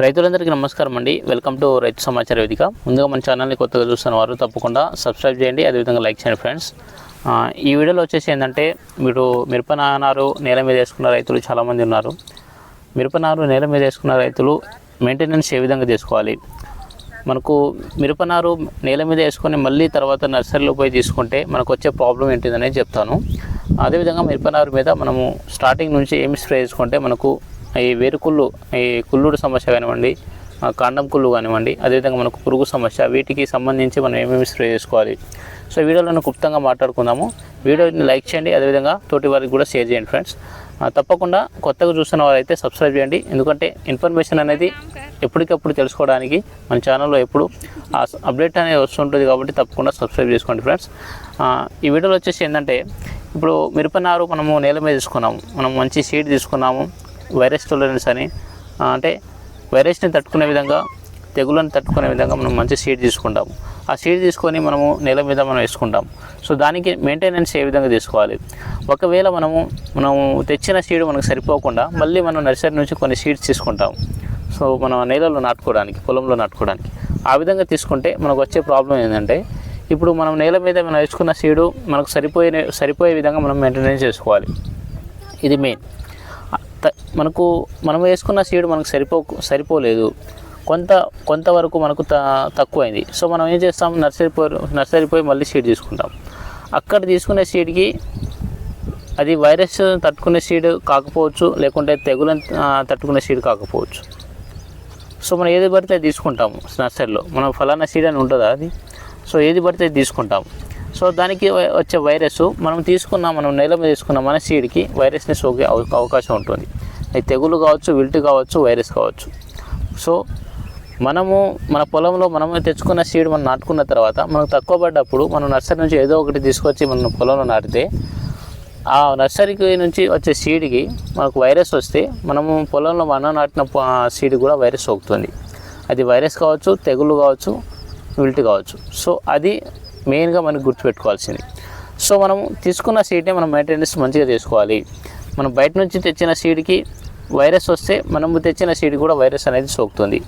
రైతులందరికీ నమస్కారం అండి. వెల్కమ్ టు రైతు సమాచార వేదిక. ముందుగా మన ఛానల్ని కొత్తగా చూస్తున్న వారు తప్పకుండా సబ్స్క్రైబ్ చేయండి. అదేవిధంగా లైక్ చేయండి ఫ్రెండ్స్. ఈ వీడియోలో వచ్చేసి ఏంటంటే మీరు మిరపనారు నేల మీద వేసుకున్న రైతులు చాలామంది ఉన్నారు. మిరపనారు నేల మీద వేసుకున్న రైతులు మెయింటెనెన్స్ ఏ విధంగా చేసుకోవాలి? మనకు మిరపనారు నేల మీద వేసుకొని మళ్ళీ తర్వాత నర్సరీలో పోయి తీసుకుంటే మనకు వచ్చే ప్రాబ్లం ఏంటిదనేది చెప్తాను. అదేవిధంగా మిరపనారు మీద మనము స్టార్టింగ్ నుంచి ఏమి స్ప్రే చేసుకుంటే మనకు ఈ వేరుకుళ్ళు ఈ కుళ్ళుడు సమస్య కానివ్వండి కాండం కుళ్ళు కానివ్వండి అదేవిధంగా మనకు పురుగు సమస్య వీటికి సంబంధించి మనం ఏమేమి స్ప్రే చేసుకోవాలి. సో వీడియోలో క్లుప్తంగా మాట్లాడుకుందాము. వీడియోని లైక్ చేయండి అదేవిధంగా తోటి వారికి కూడా షేర్ చేయండి ఫ్రెండ్స్. తప్పకుండా కొత్తగా చూస్తున్న వారైతే సబ్స్క్రైబ్ చేయండి. ఎందుకంటే ఇన్ఫర్మేషన్ అనేది ఎప్పటికప్పుడు తెలుసుకోవడానికి మన ఛానల్లో ఎప్పుడు ఆ అప్డేట్ అనేది వస్తుంటుంది కాబట్టి తప్పకుండా సబ్స్క్రైబ్ చేసుకోండి ఫ్రెండ్స్. ఈ వీడియోలో వచ్చేసి ఏంటంటే ఇప్పుడు మిరపనారు మనము నేల మీద తీసుకున్నాము. మనం మంచి సీడ్ తీసుకున్నాము. వైరస్ టోలరెన్స్ అని అంటే వైరస్ని తట్టుకునే విధంగా తెగులను తట్టుకునే విధంగా మనం మంచి సీడ్ తీసుకుంటాము ఆ సీడ్ తీసుకొని మనము నేల మీద మనం వేసుకుంటాం. సో దానికి మెయింటెనెన్స్ ఏ విధంగా తీసుకోవాలి? ఒకవేళ మనము మనము తెచ్చిన సీడ్ మనకు సరిపోకుండా మళ్ళీ మనం నర్సరీ నుంచి కొన్ని సీడ్స్ తీసుకుంటాం. సో మన నేలలో నాటుకోవడానికి పొలంలో నాటుకోవడానికి. ఆ విధంగా తీసుకుంటే మనకు వచ్చే ప్రాబ్లం ఏంటంటే ఇప్పుడు మనం నేల మీద మనం వేసుకున్న సీడు మనకు సరిపోయే సరిపోయే విధంగా మనం మెయింటెనెన్స్ చేసుకోవాలి. ఇది మెయిన్ మనకు మనం వేసుకున్న సీడ్ మనకు సరిపో సరిపోలేదు. కొంత కొంతవరకు మనకు త తక్కువైంది. సో మనం ఏం చేస్తాం? నర్సరీ పోయి నర్సరీ పోయి మళ్ళీ సీడ్ తీసుకుంటాం. అక్కడ తీసుకునే సీడ్కి అది వైరస్ తట్టుకునే సీడ్ కాకపోవచ్చు లేకుంటే తెగులను తట్టుకునే సీడ్ కాకపోవచ్చు. సో మనం ఏది పడితే అది తీసుకుంటాము నర్సరీలో. మనం ఫలానా సీడ్ అని ఉంటుందా అది? సో ఏది పడితే అది తీసుకుంటాం సో దానికి వచ్చే వైరస్ మనం తీసుకున్న మనం నేల మీద తీసుకున్న మన సీడ్కి వైరస్ని సోకే అవకాశం ఉంటుంది. అది తెగులు కావచ్చు విల్ట్ కావచ్చు వైరస్ కావచ్చు. సో మనము మన పొలంలో మనము తెచ్చుకున్న సీడ్ మనం నాటుకున్న తర్వాత మనకు తక్కువ పడ్డప్పుడు మనం నర్సరీ నుంచి ఏదో ఒకటి తీసుకొచ్చి మనం పొలంలో నాటితే ఆ నర్సరీకి నుంచి వచ్చే సీడ్కి మనకు వైరస్ వస్తే మనము పొలంలో మనం నాటిన సీడ్ కూడా వైరస్ సోకుతుంది. అది వైరస్ కావచ్చు తెగులు కావచ్చు విల్ట్ కావచ్చు. సో అది మెయిన్గా మనకు గుర్తుపెట్టుకోవాల్సింది. సో మనం తీసుకున్న సీడ్ని మనం మెయింటెనెన్స్ మంచిగా చేసుకోవాలి. మనం బయట నుంచి తెచ్చిన సీడ్కి వైరస్ వస్తే మనము తెచ్చిన సీడ్ కూడా వైరస్ అనేది సోకుతుంది.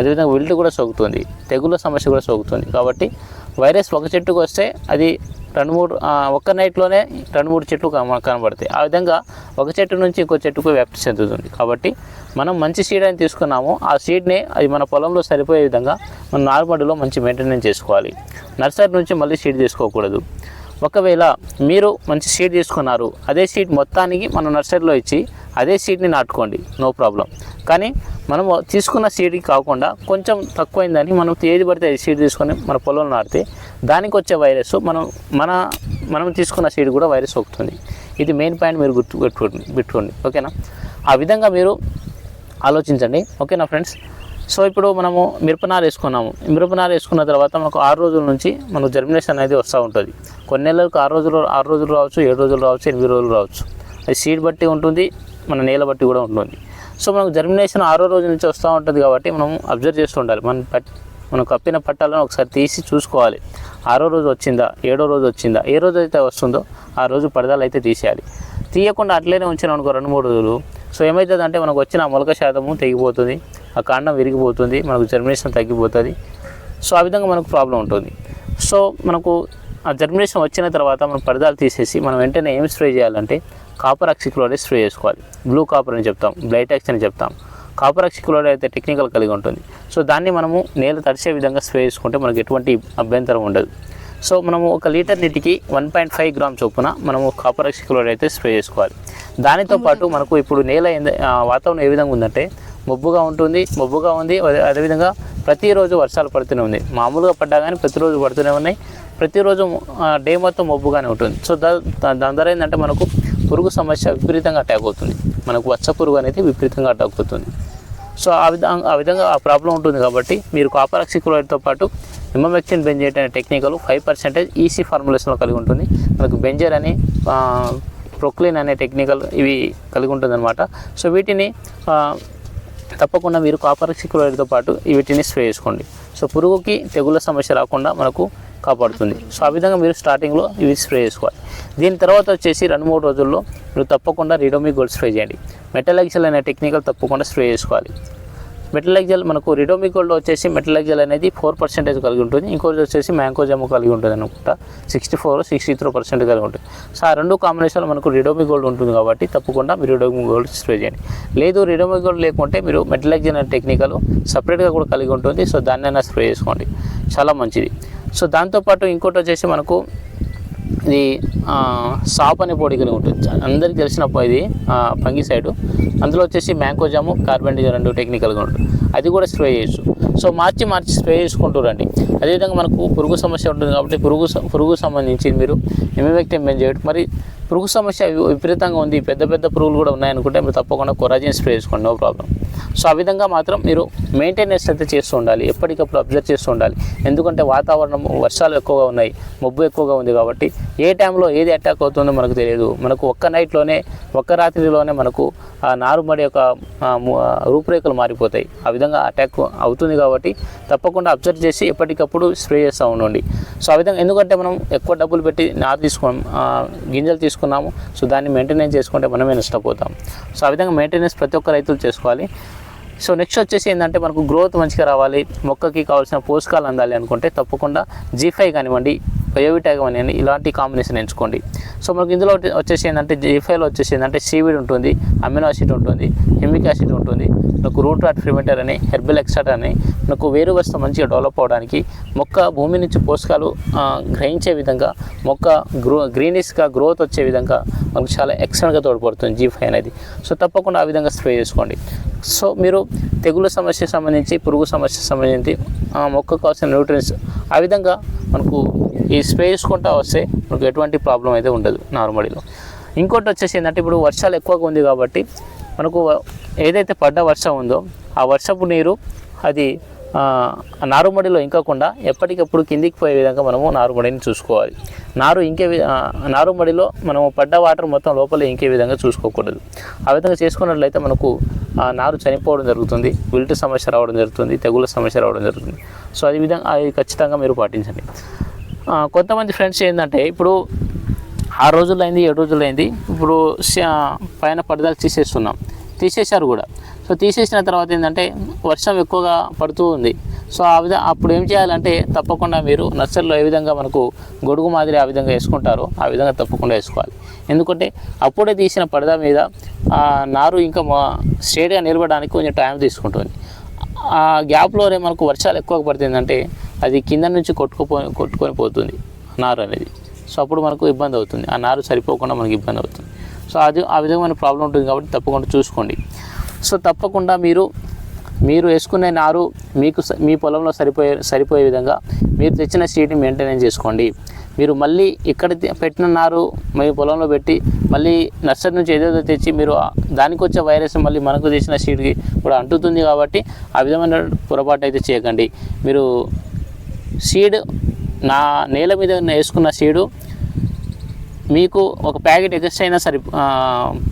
అదేవిధంగా విల్ట్ కూడా సోకుతుంది. తెగుళ్ళ సమస్య కూడా సోకుతుంది. కాబట్టి వైరస్ ఒక చెట్టుకు వస్తే అది రెండు మూడు ఒక్క నైట్లోనే రెండు మూడు చెట్లు కన- కనబడతాయి. ఆ విధంగా ఒక చెట్టు నుంచి ఇంకో చెట్టుకు వ్యాప్తి చెందుతుంది. కాబట్టి మనం మంచి సీడ్ అని తీసుకున్నాము. ఆ సీడ్ని అది మన పొలంలో సరిపోయే విధంగా మనం నార్మల్లో మంచి మెయింటెనెన్స్ చేసుకోవాలి. నర్సరీ నుంచి మళ్ళీ సీడ్ తీసుకోకూడదు. ఒకవేళ మీరు మంచి సీడ్ తీసుకున్నారు అదే సీడ్ మొత్తానికి మనం నర్సరీలో ఇచ్చి అదే సీడ్ని నాటుకోండి. No problem. కానీ మనం తీసుకున్న సీడ్కి కాకుండా కొంచెం తక్కువైందని మనం ఏది పడితే అది సీడ్ తీసుకొని మన పొలంలో నాటితే దానికి వచ్చే వైరస్ మనం మన మనం తీసుకున్న సీడ్ కూడా వైరస్ వస్తుంది ఇది మెయిన్ పాయింట్ మీరు గుర్తు పెట్టుకోండి పెట్టుకోండి. ఓకేనా ఆ విధంగా మీరు ఆలోచించండి. ఓకేనా ఫ్రెండ్స్ సో ఇప్పుడు మనము మిరపనారు వేసుకున్నాము. మిరపనారు వేసుకున్న తర్వాత మనకు ఆరు రోజుల నుంచి మనకు జర్మినేషన్ అనేది వస్తూ ఉంటుంది. కొన్ని నెలలకు ఆరు రోజులు ఆరు రోజులు రావచ్చు ఏడు రోజులు రావచ్చు ఎనిమిది రోజులు రావచ్చు. అది సీడ్ బట్టి ఉంటుంది మన నేల బట్టి కూడా ఉంటుంది. సో మనకు జర్మినేషన్ ఆరో రోజు నుంచి వస్తూ ఉంటుంది కాబట్టి మనం అబ్జర్వ్ చేస్తూ ఉండాలి. మన పట్ మనం కప్పిన పట్టాలను ఒకసారి తీసి చూసుకోవాలి. ఆరో రోజు వచ్చిందా? ఏడో రోజు వచ్చిందా? ఏ రోజు అయితే వస్తుందో ఆ రోజు పడదాలు అయితే తీసేయాలి. తీయకుండా అట్లనే ఉంచిన అనుకో రెండు మూడు రోజులు. సో ఏమవుతుంది అంటే మనకు వచ్చిన ఆ మొలక శాతము తెగిపోతుంది. ఆ కాండం విరిగిపోతుంది. మనకు జర్మినేషన్ తగ్గిపోతుంది. సో ఆ విధంగా మనకు ప్రాబ్లం ఉంటుంది. సో మనకు ఆ జర్మినేషన్ వచ్చిన తర్వాత మనం పరదాలు తీసేసి మనం వెంటనే ఏం స్ప్రే చేయాలంటే కాపర్ ఆక్సిక్లోరైడ్ స్ప్రే చేసుకోవాలి. బ్లూ కాపర్ అని చెప్తాం బ్లైటాక్స్ అని చెప్తాం. కాపర్ ఆక్సిక్లోరైడ్ అయితే టెక్నికల్ కలిగి ఉంటుంది. సో దాన్ని మనము నేల తడిసే విధంగా స్ప్రే చేసుకుంటే మనకు ఎటువంటి అభ్యంతరం ఉండదు. సో మనము ఒక లీటర్ నీటికి వన్ పాయింట్ ఫైవ్ గ్రామ్ చొప్పున మనము కాపర్ ఆక్సిక్లోరైడ్ అయితే స్ప్రే చేసుకోవాలి. దానితో పాటు మనకు ఇప్పుడు నేల వాతావరణం ఏ విధంగా ఉందంటే మబ్బుగా ఉంటుంది మబ్బుగా ఉంది అదే- అదేవిధంగా ప్రతిరోజు వర్షాలు పడుతూనే ఉంది మామూలుగా పడ్డా కానీ ప్రతిరోజు పడుతూనే ఉన్నాయి. ప్రతిరోజు డే మొత్తం మబ్బుగానే ఉంటుంది. సో దా- దాని ద్వారా ఏంటంటే మనకు పురుగు సమస్య విపరీతంగా అటాక్ అవుతుంది. మనకు వచ్చ పురుగు అనేది విపరీతంగా అటాక్ అవుతుంది. సో ఆ విధంగా ఆ విధంగా ఆ ప్రాబ్లం ఉంటుంది కాబట్టి మీరు కాపర్ ఆక్సిక్లోరైడ్తో పాటు ఇమమెక్సిన్ బెంజేట్ అనే టెక్నికల్ ఫైవ్ పర్సెంటేజ్ ఈసీ ఫార్ములేషన్లో కలిగి ఉంటుంది. మనకు బెంజర్ అని ప్రొక్లిన్ అనే టెక్నికల్ ఇవి కలిగి ఉంటుందన్నమాట. సో వీటిని తప్పకుండా మీరు కాపర్ ఆక్సిక్లోరైడ్తో పాటు వీటిని స్ప్రే చేసుకోండి. సో పురుగుకి తెగుళ్ళ సమస్య రాకుండా మనకు కాపాడుతుంది. సో ఆ విధంగా మీరు స్టార్టింగ్లో ఇవి స్ప్రే చేసుకోవాలి. దీని తర్వాత వచ్చేసి రెండు మూడు రోజుల్లో మీరు తప్పకుండా రిడోమి గోల్డ్ స్ప్రే చేయండి. మెటల్ అనే టెక్నికల్ తప్పకుండా స్ప్రే చేసుకోవాలి. మెటలెక్జల్ మనకు రిడోమిగోల్డ్ వచ్చేసి మెటలెక్జల్ అనేది ఫోర్ పర్సెంటేజ్ కలిగి ఉంటుంది. ఇంకోటి వచ్చేసి మ్యాంకోజాము కలిగి ఉంటుంది అనుకుంటా. Sixty four sixty three percent కలిగి ఉంటుంది. సో ఆ రెండు కాంబినేషన్ మనకు రిడోమి గోల్డ్ ఉంటుంది కాబట్టి తప్పకుండా మీరు రిడోమి గోల్డ్ స్ప్రే చేయండి. లేదు రిడోమి గోల్డ్ లేకుంటే మీరు మెటలెక్జల్ అనే టెక్నికల్ సపరేట్గా కూడా కలిగి ఉంటుంది. సో దాన్నైనా స్ప్రే చేసుకోండి. చాలా మంచిది. సో దాంతోపాటు ఇంకోటి వచ్చేసి మనకు ఇది సాప్ అనే పొడి కలిగి ఉంటుంది. అందరికి అందరికీ తెలిసిన ఇది పంగి సైడ్ అందులో వచ్చేసి మ్యాంగో జాము కార్బన్ డైజర్ రెండు టెక్నికల్గా ఉంటుంది. అది కూడా స్ప్రే చేయొచ్చు. సో మార్చి మార్చి స్ప్రే చేసుకుంటూ రండి. అదేవిధంగా మనకు పురుగు సమస్య ఉంటుంది కాబట్టి పురుగు పురుగు సంబంధించి మీరు ఎమివెక్టివ్ చేయడం మరి పురుగు సమస్య విపరీతంగా ఉంది. పెద్ద పెద్ద పురుగులు కూడా ఉన్నాయనుకుంటే మీరు తప్పకుండా కొరాజిన్ స్ప్రే చేసుకోండి. No problem. సో ఆ విధంగా మాత్రం మీరు మెయింటెనెన్స్ అయితే చేస్తూ ఉండాలి. ఎప్పటికప్పుడు అబ్జర్వ్ చేస్తూ ఉండాలి. ఎందుకంటే వాతావరణం వర్షాలు ఎక్కువగా ఉన్నాయి. మబ్బు ఎక్కువగా ఉంది కాబట్టి ఏ టైంలో ఏది అటాక్ అవుతుందో మనకు తెలియదు. మనకు ఒక్క నైట్లోనే ఒక్క రాత్రిలోనే మనకు ఆ నారుమడి యొక్క రూపురేఖలు మారిపోతాయి. ఆ విధంగా అటాక్ అవుతుంది కాబట్టి తప్పకుండా అబ్జర్వ్ చేసి ఎప్పటికప్పుడు స్ప్రే చేస్తూ ఉండండి. సో ఆ విధంగా ఎందుకంటే మనం ఎక్కువ డబ్బులు పెట్టి నారు తీసుకోం గింజలు తీసుకు తీసుకున్నాము సో దాన్ని మెయింటెనెన్స్ చేసుకుంటే మనమే నష్టపోతాం. సో ఆ విధంగా మెయింటెనెన్స్ ప్రతి ఒక్క రైతులు చేసుకోవాలి. సో నెక్స్ట్ వచ్చేసి ఏంటంటే మనకు గ్రోత్ మంచిగా రావాలి. మొక్కకి కావాల్సిన పోషకాలు అందాలి అనుకుంటే తప్పకుండా జీ ఫైవ్ కానివ్వండి బయోవిటా అని ఇలాంటి కాంబినేషన్ ఎంచుకోండి. సో మనకు ఇందులో వచ్చేసి ఏంటంటే జీ ఫైవ్లో వచ్చేసి ఏంటంటే సీవిడ్ ఉంటుంది అమినో యాసిడ్ ఉంటుంది హిమిక్ యాసిడ్ ఉంటుంది మనకు రూట్ రాట్ ప్రివెంటర్ అని హెర్బల్ ఎక్స్ట్రా అని మనకు వేరు వస్తు మంచిగా డెవలప్ అవడానికి మొక్క భూమి నుంచి పోషకాలు గ్రహించే విధంగా మొక్క గ్రో గ్రీనిష్గా గ్రోత్ వచ్చే విధంగా మనకు చాలా ఎక్సలెంట్గా తోడ్పడుతుంది జీ ఫైవ్ అనేది. సో తప్పకుండా ఆ విధంగా స్ప్రే చేసుకోండి. సో మీరు తెగులు సమస్య సంబంధించి పురుగు సమస్య సంబంధించి మొక్కకు కావాల్సిన న్యూట్రియన్స్ ఆ విధంగా మనకు ఈ స్ప్రే చేసుకుంటా వస్తే మనకు ఎటువంటి ప్రాబ్లం అయితే ఉండదు నార్మడీలో ఇంకోటి వచ్చేసి ఏంటంటే ఇప్పుడు వర్షాలు ఎక్కువగా ఉంది కాబట్టి మనకు ఏదైతే పడ్డ వర్షం ఉందో ఆ వర్షపు నీరు అది నారుమడిలో ఇంకకుండా ఎప్పటికప్పుడు కిందికి పోయే విధంగా మనము నారుమడిని చూసుకోవాలి. నారు ఇంకే వి- నారుమడిలో మనము పడ్డ వాటర్ మొత్తం లోపల ఇంకే విధంగా చూసుకోకూడదు. ఆ విధంగా చేసుకున్నట్లయితే మనకు నారు చనిపోవడం జరుగుతుంది విల్ట్ సమస్య రావడం జరుగుతుంది తెగుల సమస్య రావడం జరుగుతుంది. సో అది విధంగా అది ఖచ్చితంగా మీరు పాటించండి. కొంతమంది ఫ్రెండ్స్ ఏంటంటే ఇప్పుడు ఆరు రోజులు అయింది ఏడు రోజులు అయింది ఇప్పుడు పైన పడదాలు తీసేస్తున్నాం. తీసేశారు కూడా. సో తీసేసిన తర్వాత ఏంటంటే వర్షం ఎక్కువగా పడుతూ ఉంది. సో ఆ విధంగా అప్పుడు ఏం చేయాలంటే తప్పకుండా మీరు నర్సరీలో ఏ విధంగా మనకు గొడుగు మాదిరి ఆ విధంగా వేసుకుంటారో ఆ విధంగా తప్పకుండా వేసుకోవాలి. ఎందుకంటే అప్పుడే తీసిన పడదా మీద నారు ఇంకా స్ట్రేట్గా నిలబడడానికి కొంచెం టైం తీసుకుంటుంది. ఆ గ్యాప్లోనే మనకు వర్షాలు ఎక్కువ పడుతుందంటే అది కింద నుంచి కొట్టుకుపో కొట్టుకొని పోతుంది నారు అనేది. సో అప్పుడు మనకు ఇబ్బంది అవుతుంది. ఆ నారు సరిపోకుండా మనకి ఇబ్బంది అవుతుంది. సో అది ఆ విధమైన ప్రాబ్లం ఉంటుంది కాబట్టి తప్పకుండా చూసుకోండి. సో తప్పకుండా మీరు మీరు వేసుకునే నారు మీకు స- మీ పొలంలో సరిపోయే సరిపోయే విధంగా మీరు తెచ్చిన సీడ్ని మెయింటెనెన్స్ చేసుకోండి. మీరు మళ్ళీ ఇక్కడ పెట్టిన నారు మీ పొలంలో పెట్టి మళ్ళీ నర్సరీ నుంచి ఏదేదో తెచ్చి మీరు దానికి వచ్చే వైరస్ మళ్ళీ మనకు తెచ్చిన సీడ్కి కూడా అంటుతుంది కాబట్టి ఆ విధమైన పొరపాటు అయితే చేయకండి. మీరు సీడ్ నా నేల మీద వేసుకున్న సీడు మీకు ఒక ప్యాకెట్ ఎక్స్ట్రా అయినా సరి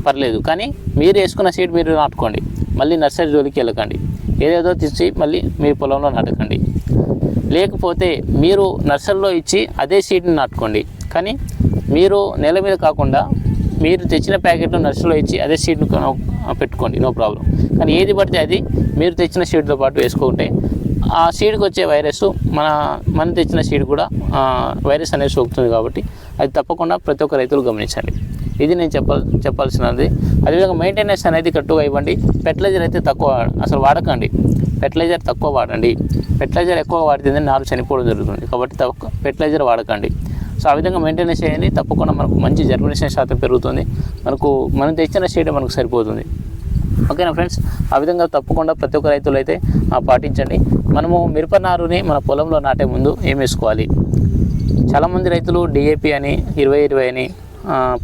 పర్లేదు. కానీ మీరు వేసుకున్న సీడ్ మీరు నాటుకోండి. మళ్ళీ నర్సరీ జోలికి వెళ్ళకండి. ఏదేదో తెచ్చి మళ్ళీ మీ పొలంలో నాటకండి. లేకపోతే మీరు నర్సరీలో ఇచ్చి అదే సీడ్ని నాటుకోండి. కానీ మీరు నేల మీద కాకుండా మీరు తెచ్చిన ప్యాకెట్ నర్సరీలో ఇచ్చి అదే సీడ్ను పెట్టుకోండి. No problem. కానీ ఏది పడితే అది మీరు తెచ్చిన సీడ్తో పాటు వేసుకుంటే ఆ సీడ్కి వచ్చే వైరస్ మన మనం తెచ్చిన సీడ్ కూడా వైరస్ అనేది సోకుతుంది కాబట్టి అది తప్పకుండా ప్రతి ఒక్క రైతులు గమనించండి. ఇది నేను చెప్పాల్ చెప్పాల్సినది. అదేవిధంగా మెయింటెనెన్స్ అనేది కట్టుగా ఇవ్వండి. ఫెర్టిలైజర్ అయితే తక్కువ అసలు వాడకండి. ఫెర్టిలైజర్ తక్కువ వాడండి. ఫెర్టిలైజర్ ఎక్కువ వాడితే నారు చనిపోవడం జరుగుతుంది. కాబట్టి తక్కువ ఫెర్టిలైజర్ వాడకండి. సో ఆ విధంగా మెయింటెనెన్స్ చేయండి. తప్పకుండా మనకు మంచి జర్మినేషన్ శాతం పెరుగుతుంది. మనకు మనం తెచ్చిన సీడ్ మనకు సరిపోతుంది. ఓకేనా ఫ్రెండ్స్? ఆ విధంగా తప్పకుండా ప్రతి ఒక్క రైతులు అయితే ఆ, పాటించండి. మనము మిరప నారుని మన పొలంలో నాటే ముందు ఏం వేసుకోవాలి? చాలామంది రైతులు డిఏపి అని ఇరవై ఇరవై అని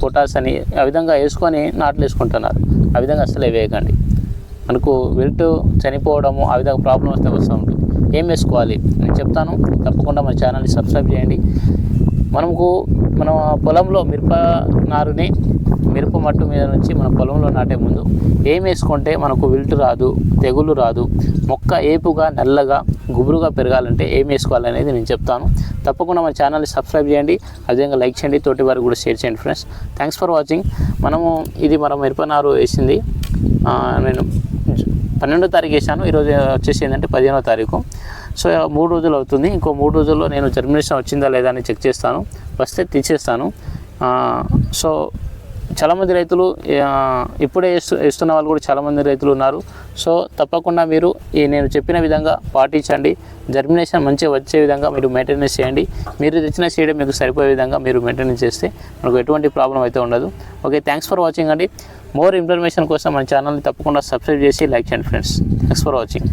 పొటాస్ అని ఆ విధంగా వేసుకొని నాట్లు వేసుకుంటున్నారు. ఆ విధంగా అసలు వేయకండి. మనకు వెల్ట్ చనిపోవడము ఆ విధంగా ప్రాబ్లం వస్తే వస్తూ ఉంటుంది ఏం వేసుకోవాలి? నేను చెప్తాను. తప్పకుండా మన ఛానల్ని సబ్స్క్రైబ్ చేయండి. మనకు మన పొలంలో మిరప నారుని మిరప మట్టు మీద నుంచి మన పొలంలో నాటే ముందు ఏం వేసుకుంటే మనకు విల్టు రాదు తెగులు రాదు మొక్క ఏపుగా నల్లగా గుబురుగా పెరగాలంటే ఏం వేసుకోవాలనేది నేను చెప్తాను. తప్పకుండా మన ఛానల్ని సబ్స్క్రైబ్ చేయండి అదేవిధంగా లైక్ చేయండి తోటి వారికి కూడా షేర్ చేయండి ఫ్రెండ్స్. థ్యాంక్స్ ఫర్ వాచింగ్ మనము ఇది మన మిరప నారు వేసింది నేను పన్నెండో తారీఖు వేసాను. ఈరోజు వచ్చేసి ఏంటంటే పదిహేనో తారీఖు. సో మూడు రోజులు అవుతుంది. ఇంకో మూడు రోజుల్లో నేను జర్మినేషన్ వచ్చిందా లేదా అని చెక్ చేస్తాను. వస్తే తీసేస్తాను. సో చాలామంది రైతులు ఇప్పుడే ఇస్తున్న వేస్తున్న వాళ్ళు కూడా చాలామంది రైతులు ఉన్నారు. సో తప్పకుండా మీరు ఈ నేను చెప్పిన విధంగా పాటించండి. జర్మినేషన్ మంచిగా వచ్చే విధంగా మీరు మెయింటెనెన్స్ చేయండి. మీరు తెచ్చిన సీడ్ మీకు సరిపోయే విధంగా మీరు మెయింటెనెన్స్ చేస్తే మనకు ఎటువంటి ప్రాబ్లం అయితే ఉండదు. ఓకే థ్యాంక్స్ ఫర్ వాచింగ్ అండి. మోర్ ఇన్ఫర్మేషన్ కోసం మన ఛానల్ని తప్పకుండా సబ్స్క్రైబ్ చేసి లైక్ చేయండి ఫ్రెండ్స్ థ్యాంక్స్ ఫర్ వాచింగ్